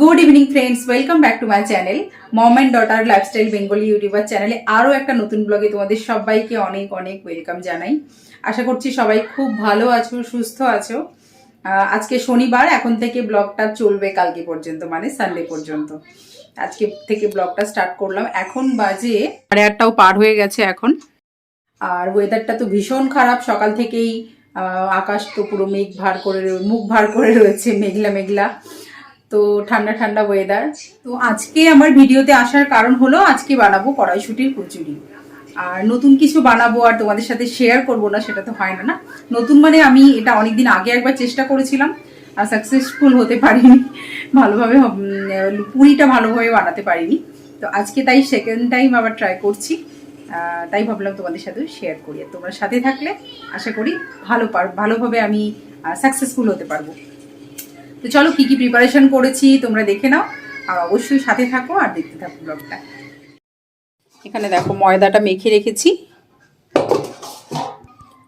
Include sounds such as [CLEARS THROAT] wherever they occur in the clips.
Good evening friends welcome back to my channel mom and daughter lifestyle Bengali YouTuber চ্যানেলে আরও একটা নতুন ব্লগে তোমাদের সবাইকে অনেক অনেক ওয়েলকাম জানাই। আশা করছি সবাই খুব ভালো আছো, সুস্থ আছো। আজকে শনিবার, এখন থেকে ব্লগটা চলবে কালকে পর্যন্ত মানে সানডে পর্যন্ত। আজকে থেকে ব্লগটা স্টার্ট করলাম। এখন বাজে সাড়ে আটটাও পার হয়ে গেছে এখন। আর ওয়েদারটা তো ভীষণ খারাপ। সকাল থেকেই আকাশ তো পুরো মেঘ ভার করে মুখ ভার করে রয়েছে, মেঘলা মেঘলা। তো ঠান্ডা ঠান্ডা ওয়েদার তো আজকে আমার ভিডিওতে আসার কারণ হলো, আজকে বানাবো কড়াইশুটির কচুরি আর নতুন কিছু বানাবো আর তোমাদের সাথে শেয়ার করব না, সেটা তো হয় না না। নতুন মানে আমি এটা অনেকদিন আগে একবার চেষ্টা করেছিলাম, আর সাকসেসফুল হতে পারিনি। ভালোভাবে পুরিটা ভালোভাবে বানাতে পারিনি। তো আজকে তাই সেকেন্ড টাইম আবার ট্রাই করছি। তাই ভাবলাম তোমাদের সাথে শেয়ার করি। আর তোমরা সাথে থাকলে আশা করি ভালো পার, ভালোভাবে আমি সাকসেসফুল হতে পারব। তো চলো কি কি প্রিপারেশন করেছি তোমরা দেখে নাও। আর অবশ্যই সাথে থাকো আর দেখতে থাকো ব্লগটা এখানে দেখো ময়দাটা মেখে রেখেছি।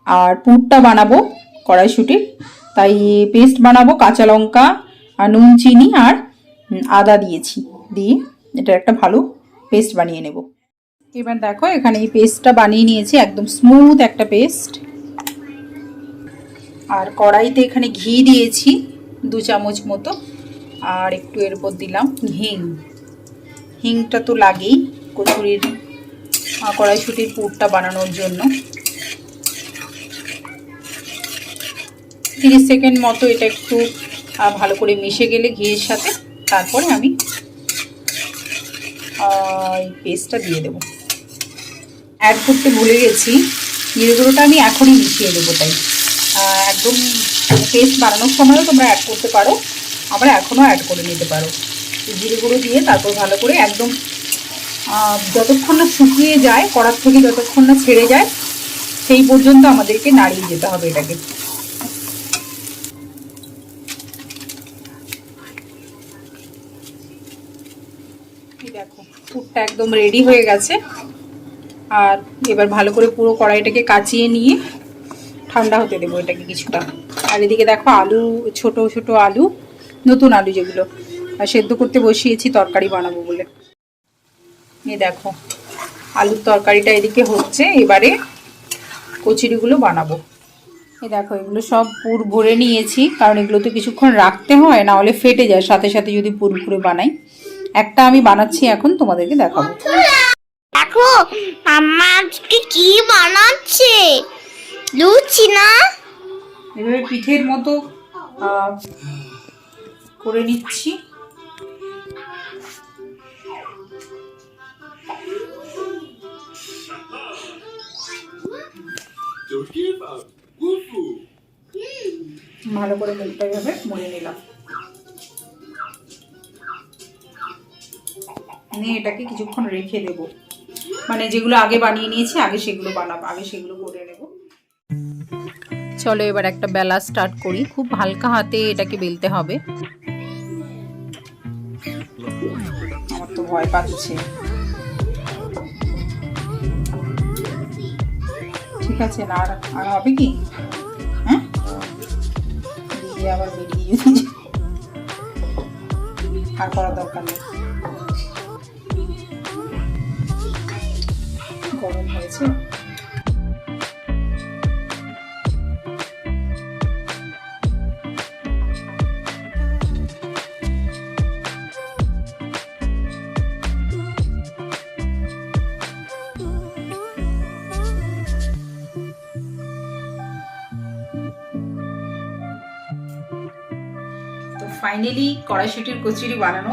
আর পুরটা বানাবো কড়াইশুটির। তাই পেস্ট বানাবো কাঁচা লঙ্কা আর নুন, চিনি আর আদা দিয়েছি। দিয়ে এটা একটা ভালো পেস্ট বানিয়ে নেব। এবার দেখো এখানে এই পেস্টটা বানিয়ে নিয়েছি, একদম স্মুথ একটা পেস্ট আর কড়াইতে এখানে ঘি দিয়েছি। দু চামচ মতো। আর একটু এর উপর দিলাম হিং। হিংটা তো লাগেই কচুরির কড়াইশুটির পুরটা বানানোর জন্য। তিরিশ সেকেন্ড মতো এটা একটু ভালো করে মিশে গেলে ঘিয়ের সাথে। তারপরে আমি পেস্টটা দিয়ে দেবো। অ্যাড করতে ভুলে গেছি। জিরে গুঁড়োটা আমি এখনই মিশিয়ে দেবো তাই। একদম পেস্ট বানানোর সময়ও তোমরা অ্যাড করতে পারো। আবার এখনও অ্যাড করে নিতে পারো। জিরে গুঁড়ো দিয়ে তারপর ভালো করে একদম যতক্ষণ না শুকিয়ে যায়, কড়ার থেকে যতক্ষণ না ছেড়ে যায়, সেই পর্যন্ত আমাদেরকে নাড়িয়ে যেতে হবে এটাকে। দেখো একদম রেডি হয়ে গেছে। আর এবার ভালো করে পুরো কড়াইটাকে কাচিয়ে নিয়ে ঠান্ডা হতে দেবো এটাকে কিছুটা। আর এদিকে দেখো আলু, ছোট ছোট আলু, নতুন আলু যেগুলো। সেদ্ধ করতে বসিয়েছি, তরকারি বানাবো বলে। এ দেখো, আলুর তরকারিটা এদিকে হচ্ছে, এবারে কচুরিগুলো বানাবো। এ দেখো, এগুলো সব পুর ভরে নিয়েছি, কারণ এগুলো তো কিছুক্ষণ রাখতে হয়, না হলে ফেটে যায়। সাথে সাথে যদি পুর ভরে বানাই, একটা আমি বানাচ্ছি এখন, তোমাদেরকে দেখাবো। দেখো আজকে কি বানাচ্ছে? লুচি না এভাবে পিঠের মতো করে নিচ্ছি। ভালো করে মুখটা এভাবে মুড়ে নিলাম। নিয়ে এটাকে কিছুক্ষণ রেখে দেব। মানে যেগুলো আগে বানিয়ে নিয়েছি, আগে সেগুলো বানাবো, আগে সেগুলো করে নেব। চলো এবার একটা বেলা স্টার্ট করি। খুব হালকা হাতে এটাকে বেলতে হবে। আমার তো ভয় পাচ্ছে। ঠিক আছে হবে কি? হ্যাঁ? আবার বেরিয়ে আর দরকার নেই। গরম হয়েছে। ফাইনালি কড়াইশুটির কচুরি বানানো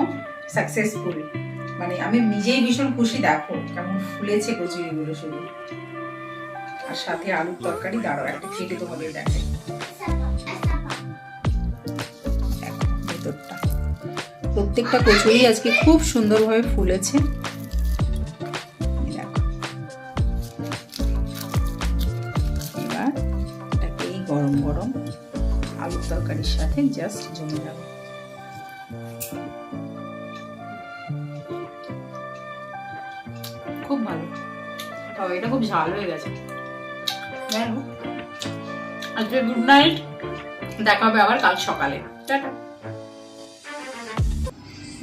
সাকসেসফুল মানে আমি নিজেই ভীষণ খুশি, দেখো কেমন ফুলেছে কচুরিগুলো শুধু। আর সাথে আলুর তরকারি, দাঁড়াও, একটা কেটে তোমাদের দেখে ভেতরটা। প্রত্যেকটা কচুরি আজকে খুব সুন্দরভাবে ফুলেছে। এবার এটাকে গরম গরম আলুর তরকারির সাথে জাস্ট জমে যাবে এটা খুব ঝাল হয়ে গেছে। যাই হোক আজকে গুড নাইট দেখা হবে আবার কাল সকালে। টাটা।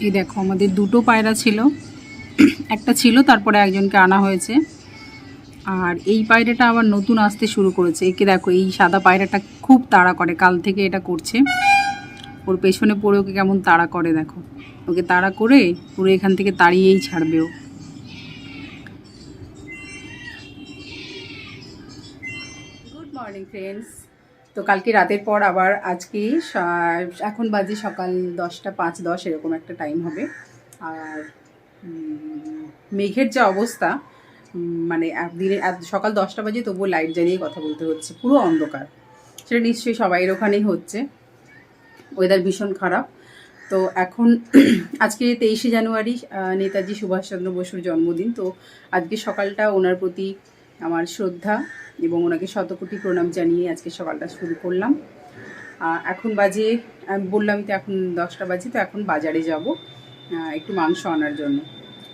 এই দেখো আমাদের দুটো পায়রা ছিল। একটা ছিল তারপরে একজনকে আনা হয়েছে। আর এই পায়রাটা আবার নতুন আসতে শুরু করেছে। একে দেখো এই সাদা পায়রাটা খুব তাড়া করে কাল থেকে এটা করছে। ওর পেছনে পড়ে ওকে কেমন তাড়া করে দেখো। ওকে তাড়া করে পুরো এখান থেকে তাড়িয়েই ছাড়বে ও। ফ্রেন্ডস তো কালকে রাতের পর আবার আজকে এখন বাজে সকাল দশটা পাঁচ দশ, এরকম একটা টাইম হবে। আর মেঘের যা অবস্থা মানে এক দিনে সকাল দশটা বাজে তবুও লাইট জ্বালিয়ে কথা বলতে হচ্ছে, পুরো অন্ধকার। সেটা নিশ্চয়ই সবাই ওখানেই হচ্ছে। ওয়েদার ভীষণ খারাপ। তো এখন, [CLEARS THROAT] আজকে তেইশে জানুয়ারি নেতাজি সুভাষচন্দ্র বসুর জন্মদিন। তো আজকে সকালটা ওনার প্রতি আমার শ্রদ্ধা এবং ওনাকে শতকোটি প্রণাম জানিয়ে আজকে সকালটা শুরু করলাম। এখন বাজে, আমি তো এখন দশটা বাজে, তো এখন বাজারে যাব একটু মাংস আনার জন্য।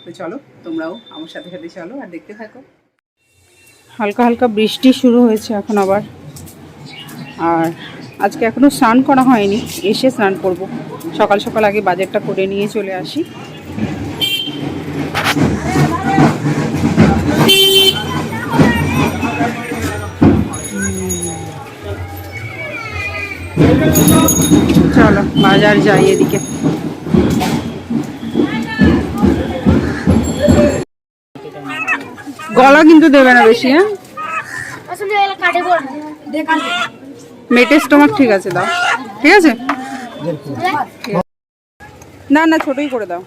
তো চলো, তোমরাও আমার সাথে সাথে চলো আর দেখতে থাকো। হালকা হালকা বৃষ্টি শুরু হয়েছে এখন আবার। আর আজকে এখনও স্নান করা হয়নি, এসে স্নান করব। সকাল সকাল আগে বাজারটা করে নিয়ে চলে আসি। চলো, বাজার যাই এদিকে। গলা কিন্তু দেবে না বেশি হ্যাঁ? মেটের স্টোমাক ঠিক আছে, দাও। ঠিক আছে? না না, ছোটই করে দাও।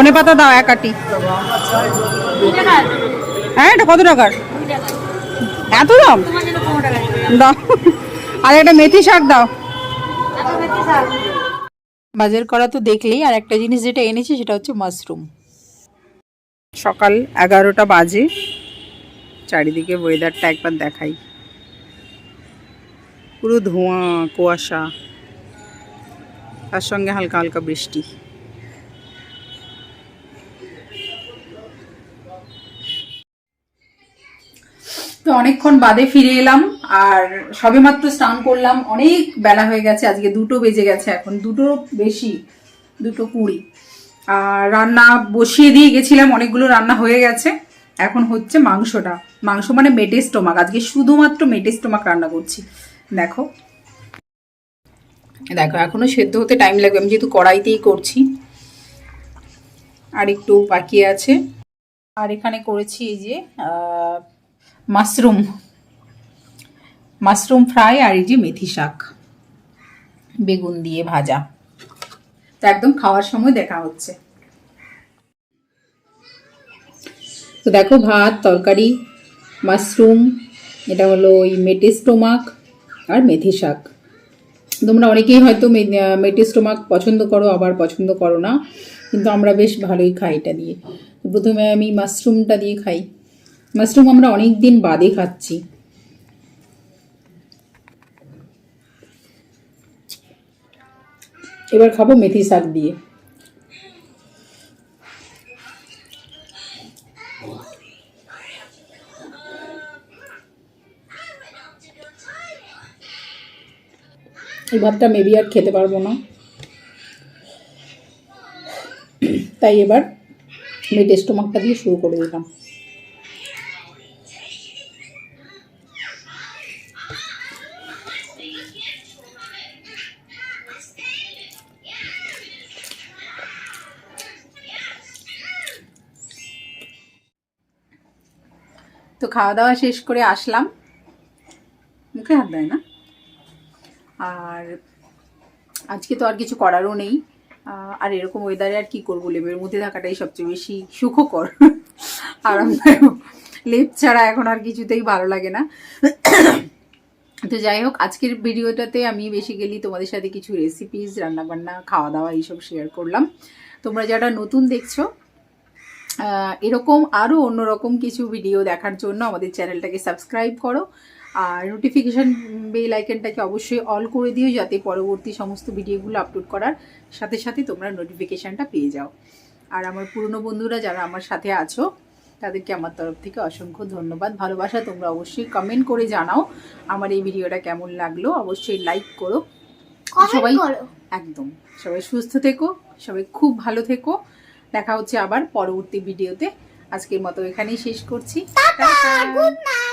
ধনে পাতা দাও এক আটি। হ্যাঁ এটা কত টাকার? এত দাম? দাও। আর একটা মেথি শাক দাও। বাজার করা তো দেখলেই, আর একটা জিনিস যেটা এনেছি সেটা হচ্ছে মাশরুম। সকাল এগারোটা বাজে। চারিদিকে ওয়েদারটা একবার দেখাই। পুরো ধোঁয়া, কুয়াশা। তার সঙ্গে হালকা হালকা বৃষ্টি। তো অনেকক্ষণ বাদে ফিরে এলাম, আর সবেমাত্র স্নান করলাম। অনেক বেলা হয়ে গেছে, আজকে দুটো বেজে গেছে এখন, দুটো বেশি, দুটো কুড়ি। আর রান্না বসিয়ে দিয়ে গেছিলাম, অনেকগুলো রান্না হয়ে গেছে। এখন হচ্ছে মাংসটা। মাংস মানে মেটে স্টোমাক, আজকে শুধুমাত্র মেটে স্টোমাক রান্না করছি। দেখো। দেখো, এখনও সেদ্ধ হতে টাইম লাগবে, আমি যেহেতু কড়াইতেই করছি। আর একটু বাকি আছে। আর এখানে করেছি এই যে মাশরুম। মাশরুম ফ্রাই আর এই যে মেথি শাক। বেগুন দিয়ে ভাজা। তো একদম খাওয়ার সময় দেখা হচ্ছে। তো দেখো ভাত, তরকারি, মাশরুম, এটা হলো ওই মেটে স্টোমাক আর মেথি শাক। তোমরা অনেকেই হয়তো মেটে স্টোমাক পছন্দ করো, আবার পছন্দ করো না, কিন্তু আমরা বেশ ভালোই খাই এটা দিয়ে। প্রথমে আমি মাশরুমটা দিয়ে খাই। মাশরুম আমরা অনেক দিন বাদে খাচ্ছি। এবার খাব মেথি শাক দিয়ে। এই ভাতটা মেবি আর খেতে পারব না। তাই এবার মেটে স্টোমাকটা দিয়ে শুরু করে দিলাম। খাওয়া দাওয়া শেষ করে আসলাম। মুখে হাত দেয় না। আর আজকে তো আর কিছু করারও নেই। আর এরকম ওয়েদারে আর কি করব? লেপের মধ্যে থাকাটাই সবচেয়ে বেশি সুখকর। আরামদায়ক লেপ ছাড়া এখন আর কিছুতেই ভালো লাগে না। তো যাই হোক, আজকের ভিডিওটাতে আমি বেশি বেসিক্যালি তোমাদের সাথে কিছু রেসিপিস রান্নাবান্না খাওয়া দাওয়া এইসব শেয়ার করলাম। তোমরা যারা নতুন দেখছ এরকম আরও অন্যরকম কিছু ভিডিও দেখার জন্য আমাদের চ্যানেলটাকে সাবস্ক্রাইব করো। আর নোটিফিকেশান বেল আইকনটাকে অবশ্যই অল করে দিও যাতে পরবর্তী সমস্ত ভিডিওগুলো আপলোড করার সাথে সাথে তোমরা নোটিফিকেশানটা পেয়ে যাও। আর আমার পুরনো বন্ধুরা যারা আমার সাথে আছো তাদেরকে আমার তরফ থেকে অসংখ্য ধন্যবাদ। ভালোবাসা তোমরা অবশ্যই কমেন্ট করে জানাও আমার এই ভিডিওটা কেমন লাগল। অবশ্যই লাইক করো। সবাই একদম। সবাই সুস্থ থেকো সবাই খুব ভালো থেকো। দেখা হচ্ছে আবার পরবর্তী ভিডিওতে। আজকের মতো এখানেই শেষ করছি। টাটা। Good night